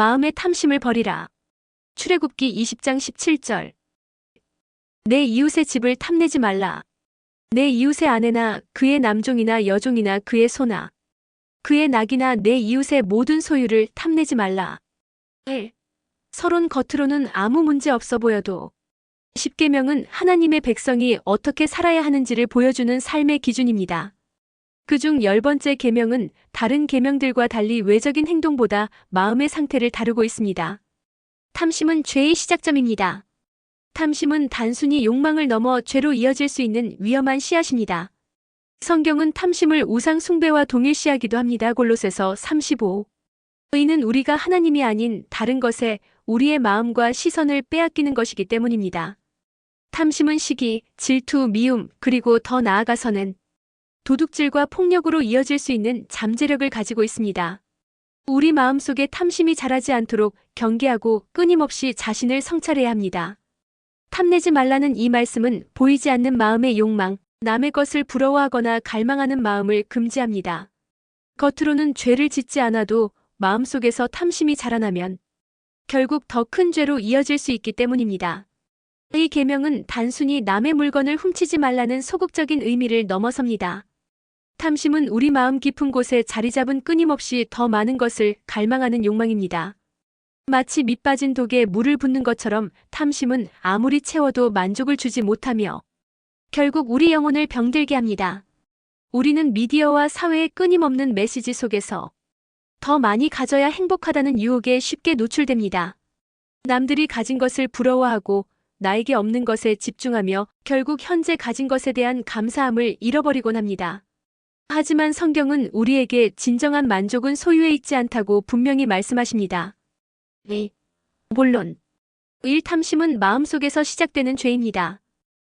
마음의 탐심을 버리라. 출애굽기 20장 17절. 내 이웃의 집을 탐내지 말라. 내 이웃의 아내나 그의 남종이나 여종이나 그의 소나 그의 낙이나 내 이웃의 모든 소유를 탐내지 말라. 1. 서론 겉으로는 아무 문제 없어 보여도 십계명은 하나님의 백성이 어떻게 살아야 하는지를 보여주는 삶의 기준입니다. 그중 열 번째 계명은 다른 계명들과 달리 외적인 행동보다 마음의 상태를 다루고 있습니다. 탐심은 죄의 시작점입니다. 탐심은 단순히 욕망을 넘어 죄로 이어질 수 있는 위험한 씨앗입니다. 성경은 탐심을 우상 숭배와 동일시하기도 합니다. 골로새서 35. 의는 우리가 하나님이 아닌 다른 것에 우리의 마음과 시선을 빼앗기는 것이기 때문입니다. 탐심은 시기, 질투, 미움, 그리고 더 나아가서는 도둑질과 폭력으로 이어질 수 있는 잠재력을 가지고 있습니다. 우리 마음속에 탐심이 자라지 않도록 경계하고 끊임없이 자신을 성찰해야 합니다. 탐내지 말라는 이 말씀은 보이지 않는 마음의 욕망, 남의 것을 부러워하거나 갈망하는 마음을 금지합니다. 겉으로는 죄를 짓지 않아도 마음속에서 탐심이 자라나면 결국 더 큰 죄로 이어질 수 있기 때문입니다. 이 계명은 단순히 남의 물건을 훔치지 말라는 소극적인 의미를 넘어섭니다. 탐심은 우리 마음 깊은 곳에 자리 잡은 끊임없이 더 많은 것을 갈망하는 욕망입니다. 마치 밑 빠진 독에 물을 붓는 것처럼 탐심은 아무리 채워도 만족을 주지 못하며 결국 우리 영혼을 병들게 합니다. 우리는 미디어와 사회의 끊임없는 메시지 속에서 더 많이 가져야 행복하다는 유혹에 쉽게 노출됩니다. 남들이 가진 것을 부러워하고 나에게 없는 것에 집중하며 결국 현재 가진 것에 대한 감사함을 잃어버리곤 합니다. 하지만 성경은 우리에게 진정한 만족은 소유에 있지 않다고 분명히 말씀하십니다. 네. 물론, 일탐심은 마음속에서 시작되는 죄입니다.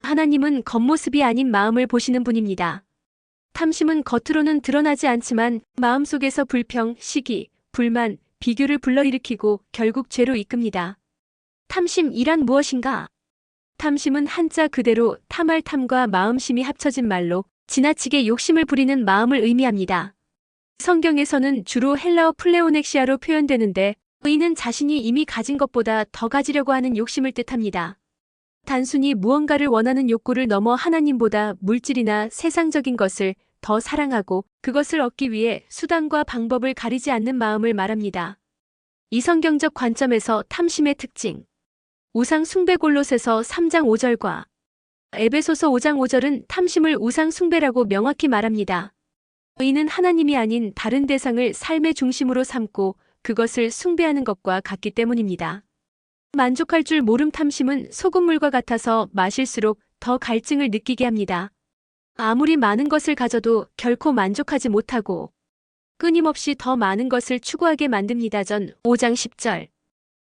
하나님은 겉모습이 아닌 마음을 보시는 분입니다. 탐심은 겉으로는 드러나지 않지만 마음속에서 불평, 시기, 불만, 비교를 불러일으키고 결국 죄로 이끕니다. 탐심이란 무엇인가? 탐심은 한자 그대로 탐할 탐과 마음심이 합쳐진 말로 지나치게 욕심을 부리는 마음을 의미합니다. 성경에서는 주로 헬라어 플레오넥시아로 표현되는데 의는 자신이 이미 가진 것보다 더 가지려고 하는 욕심을 뜻합니다. 단순히 무언가를 원하는 욕구를 넘어 하나님보다 물질이나 세상적인 것을 더 사랑하고 그것을 얻기 위해 수단과 방법을 가리지 않는 마음을 말합니다. 이 성경적 관점에서 탐심의 특징. 우상 숭배 골로새서 3장 5절과 에베소서 5장 5절은 탐심을 우상 숭배라고 명확히 말합니다. 의는 하나님이 아닌 다른 대상을 삶의 중심으로 삼고 그것을 숭배하는 것과 같기 때문입니다. 만족할 줄 모름 탐심은 소금물과 같아서 마실수록 더 갈증을 느끼게 합니다. 아무리 많은 것을 가져도 결코 만족하지 못하고 끊임없이 더 많은 것을 추구하게 만듭니다. 전 5장 10절.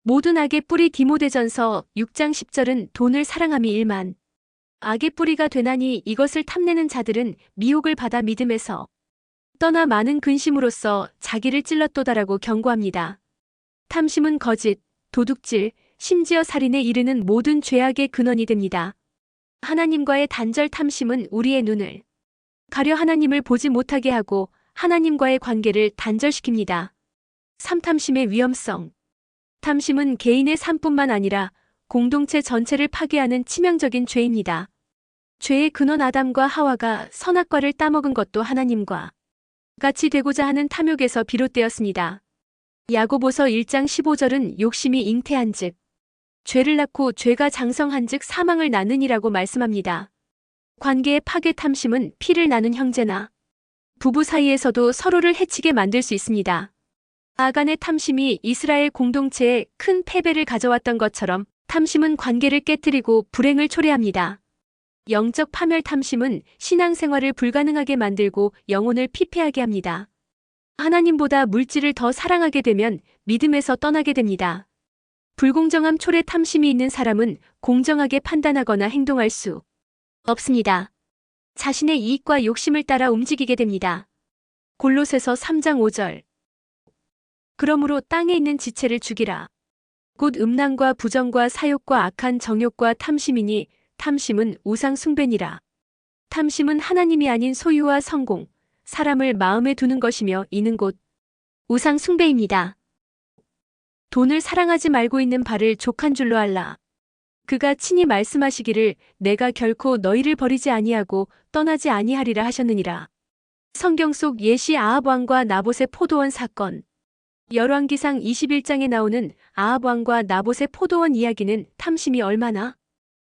모든 악의 뿌리 디모데전서 6장 10절은 돈을 사랑함이 일만. 악의 뿌리가 되나니 이것을 탐내는 자들은 미혹을 받아 믿음에서 떠나 많은 근심으로써 자기를 찔렀도다라고 경고합니다. 탐심은 거짓, 도둑질, 심지어 살인에 이르는 모든 죄악의 근원이 됩니다. 하나님과의 단절 탐심은 우리의 눈을 가려 하나님을 보지 못하게 하고 하나님과의 관계를 단절시킵니다. 삼탐심의 위험성. 탐심은 개인의 삶뿐만 아니라 공동체 전체를 파괴하는 치명적인 죄입니다. 죄의 근원 아담과 하와가 선악과를 따먹은 것도 하나님과 같이 되고자 하는 탐욕에서 비롯되었습니다. 야고보서 1장 15절은 욕심이 잉태한즉 죄를 낳고 죄가 장성한즉 사망을 낳느니라고 말씀합니다. 관계의 파괴 탐심은 피를 나눈 형제나 부부 사이에서도 서로를 해치게 만들 수 있습니다. 아간의 탐심이 이스라엘 공동체에 큰 패배를 가져왔던 것처럼 탐심은 관계를 깨뜨리고 불행을 초래합니다. 영적 파멸 탐심은 신앙생활을 불가능하게 만들고 영혼을 피폐하게 합니다. 하나님보다 물질을 더 사랑하게 되면 믿음에서 떠나게 됩니다. 불공정함 초래 탐심이 있는 사람은 공정하게 판단하거나 행동할 수 없습니다. 자신의 이익과 욕심을 따라 움직이게 됩니다. 골로새서 3장 5절. 그러므로 땅에 있는 지체를 죽이라. 곧 음란과 부정과 사욕과 악한 정욕과 탐심이니 탐심은 우상 숭배니라. 탐심은 하나님이 아닌 소유와 성공, 사람을 마음에 두는 것이며 이는 곧 우상 숭배입니다. 돈을 사랑하지 말고 있는 바를 족한 줄로 알라. 그가 친히 말씀하시기를 내가 결코 너희를 버리지 아니하고 떠나지 아니하리라 하셨느니라. 성경 속 예시 아합 왕과 나봇의 포도원 사건. 열왕기상 21장에 나오는 아합 왕과 나봇의 포도원 이야기는 탐심이 얼마나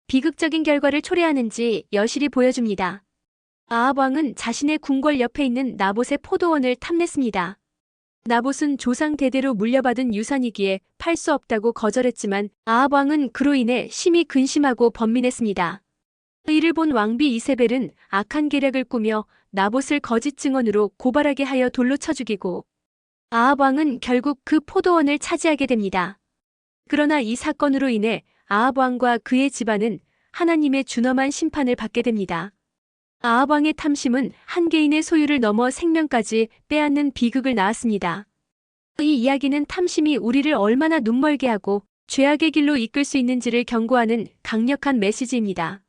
비극적인 결과를 초래하는지 여실히 보여줍니다. 아합 왕은 자신의 궁궐 옆에 있는 나봇의 포도원을 탐냈습니다. 나봇은 조상 대대로 물려받은 유산이기에 팔 수 없다고 거절했지만 아합 왕은 그로 인해 심히 근심하고 번민했습니다. 이를 본 왕비 이세벨은 악한 계략을 꾸며 나봇을 거짓 증언으로 고발하게 하여 돌로 쳐 죽이고 아합 왕은 결국 그 포도원을 차지하게 됩니다. 그러나 이 사건으로 인해 아합 왕과 그의 집안은 하나님의 준엄한 심판을 받게 됩니다. 아합 왕의 탐심은 한 개인의 소유를 넘어 생명까지 빼앗는 비극을 낳았습니다. 이 이야기는 탐심이 우리를 얼마나 눈멀게 하고 죄악의 길로 이끌 수 있는지를 경고하는 강력한 메시지입니다.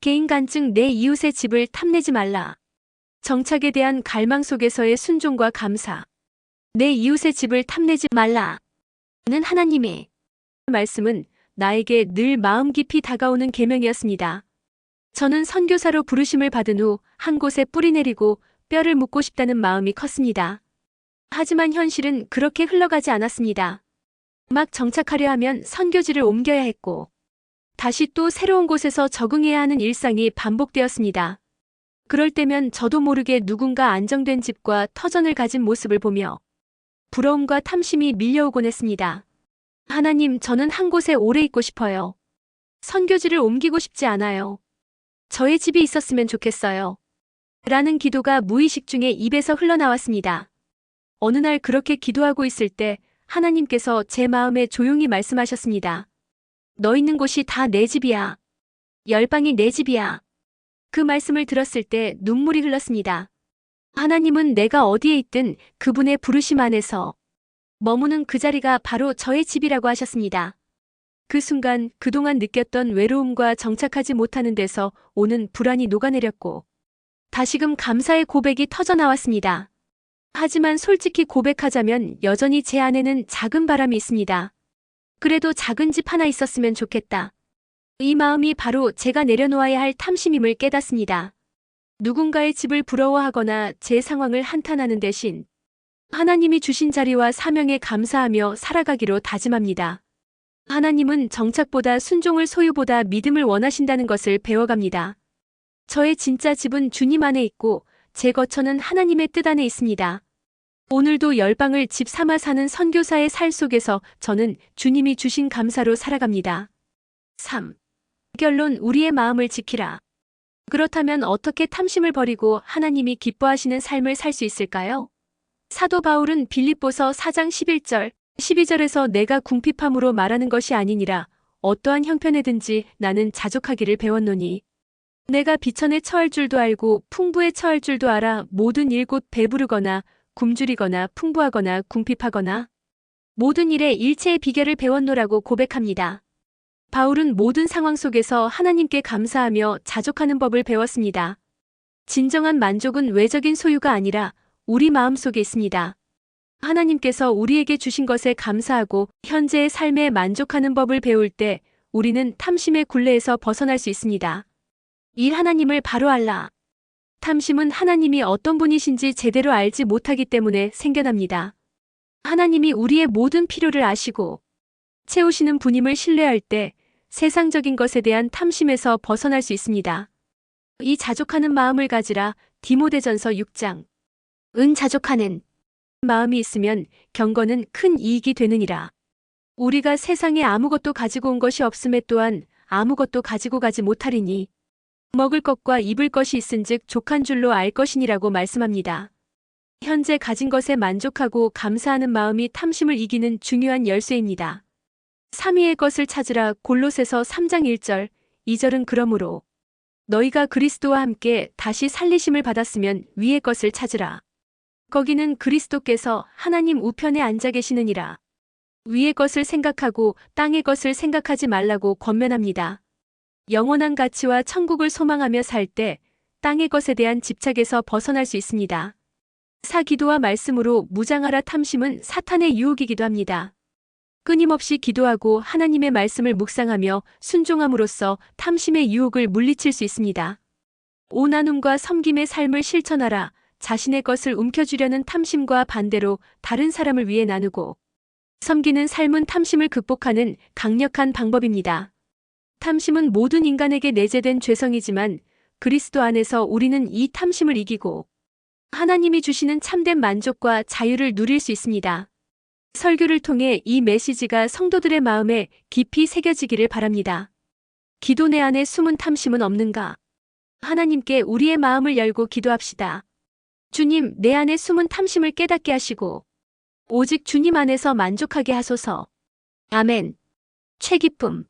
개인 간증 내 이웃의 집을 탐내지 말라. 정착에 대한 갈망 속에서의 순종과 감사. 내 이웃의 집을 탐내지 말라. 는 하나님의 말씀은 나에게 늘 마음 깊이 다가오는 계명이었습니다. 저는 선교사로 부르심을 받은 후 한 곳에 뿌리 내리고 뼈를 묻고 싶다는 마음이 컸습니다. 하지만 현실은 그렇게 흘러가지 않았습니다. 막 정착하려 하면 선교지를 옮겨야 했고, 다시 또 새로운 곳에서 적응해야 하는 일상이 반복되었습니다. 그럴 때면 저도 모르게 누군가 안정된 집과 터전을 가진 모습을 보며 부러움과 탐심이 밀려오곤 했습니다. 하나님, 저는 한 곳에 오래 있고 싶어요. 선교지를 옮기고 싶지 않아요. 저의 집이 있었으면 좋겠어요. 라는 기도가 무의식 중에 입에서 흘러나왔습니다. 어느 날 그렇게 기도하고 있을 때 하나님께서 제 마음에 조용히 말씀하셨습니다. 너 있는 곳이 다 내 집이야. 열방이 내 집이야. 그 말씀을 들었을 때 눈물이 흘렀습니다. 하나님은 내가 어디에 있든 그분의 부르심 안에서 머무는 그 자리가 바로 저의 집이라고 하셨습니다. 그 순간 그동안 느꼈던 외로움과 정착하지 못하는 데서 오는 불안이 녹아내렸고 다시금 감사의 고백이 터져 나왔습니다. 하지만 솔직히 고백하자면 여전히 제 안에는 작은 바람이 있습니다. 그래도 작은 집 하나 있었으면 좋겠다. 이 마음이 바로 제가 내려놓아야 할 탐심임을 깨닫습니다. 누군가의 집을 부러워하거나 제 상황을 한탄하는 대신 하나님이 주신 자리와 사명에 감사하며 살아가기로 다짐합니다. 하나님은 정착보다 순종을 소유보다 믿음을 원하신다는 것을 배워갑니다. 저의 진짜 집은 주님 안에 있고 제 거처는 하나님의 뜻 안에 있습니다. 오늘도 열방을 집 삼아 사는 선교사의 살 속에서 저는 주님이 주신 감사로 살아갑니다. 3. 결론 우리의 마음을 지키라. 그렇다면 어떻게 탐심을 버리고 하나님이 기뻐하시는 삶을 살 수 있을까요? 사도 바울은 빌립보서 4장 11절, 12절에서 내가 궁핍함으로 말하는 것이 아니니라 어떠한 형편에든지 나는 자족하기를 배웠노니 내가 비천에 처할 줄도 알고 풍부에 처할 줄도 알아 모든 일 곧 배부르거나 굶주리거나 풍부하거나 궁핍하거나 모든 일에 일체의 비결을 배웠노라고 고백합니다. 바울은 모든 상황 속에서 하나님께 감사하며 자족하는 법을 배웠습니다. 진정한 만족은 외적인 소유가 아니라 우리 마음 속에 있습니다. 하나님께서 우리에게 주신 것에 감사하고 현재의 삶에 만족하는 법을 배울 때 우리는 탐심의 굴레에서 벗어날 수 있습니다. 일 하나님을 바로 알라. 탐심은 하나님이 어떤 분이신지 제대로 알지 못하기 때문에 생겨납니다. 하나님이 우리의 모든 필요를 아시고 채우시는 분임을 신뢰할 때 세상적인 것에 대한 탐심에서 벗어날 수 있습니다. 이 자족하는 마음을 가지라 디모데전서 6장. 은 자족하는 마음이 있으면 경건은 큰 이익이 되느니라. 우리가 세상에 아무것도 가지고 온 것이 없음에 또한 아무것도 가지고 가지 못하리니 먹을 것과 입을 것이 있은즉 족한 줄로 알 것이니라고 말씀합니다. 현재 가진 것에 만족하고 감사하는 마음이 탐심을 이기는 중요한 열쇠입니다. 3위의 것을 찾으라 골로새서 3장 1절, 2절은 그러므로 너희가 그리스도와 함께 다시 살리심을 받았으면 위의 것을 찾으라. 거기는 그리스도께서 하나님 우편에 앉아 계시느니라. 위의 것을 생각하고 땅의 것을 생각하지 말라고 권면합니다. 영원한 가치와 천국을 소망하며 살 때 땅의 것에 대한 집착에서 벗어날 수 있습니다. 사기도와 말씀으로 무장하라 탐심은 사탄의 유혹이기도 합니다. 끊임없이 기도하고 하나님의 말씀을 묵상하며 순종함으로써 탐심의 유혹을 물리칠 수 있습니다. 오나눔과 섬김의 삶을 실천하라. 자신의 것을 움켜쥐려는 탐심과 반대로 다른 사람을 위해 나누고 섬기는 삶은 탐심을 극복하는 강력한 방법입니다. 탐심은 모든 인간에게 내재된 죄성이지만 그리스도 안에서 우리는 이 탐심을 이기고 하나님이 주시는 참된 만족과 자유를 누릴 수 있습니다. 설교를 통해 이 메시지가 성도들의 마음에 깊이 새겨지기를 바랍니다. 기도 내 안에 숨은 탐심은 없는가? 하나님께 우리의 마음을 열고 기도합시다. 주님, 내 안에 숨은 탐심을 깨닫게 하시고, 오직 주님 안에서 만족하게 하소서. 아멘. 최기쁨.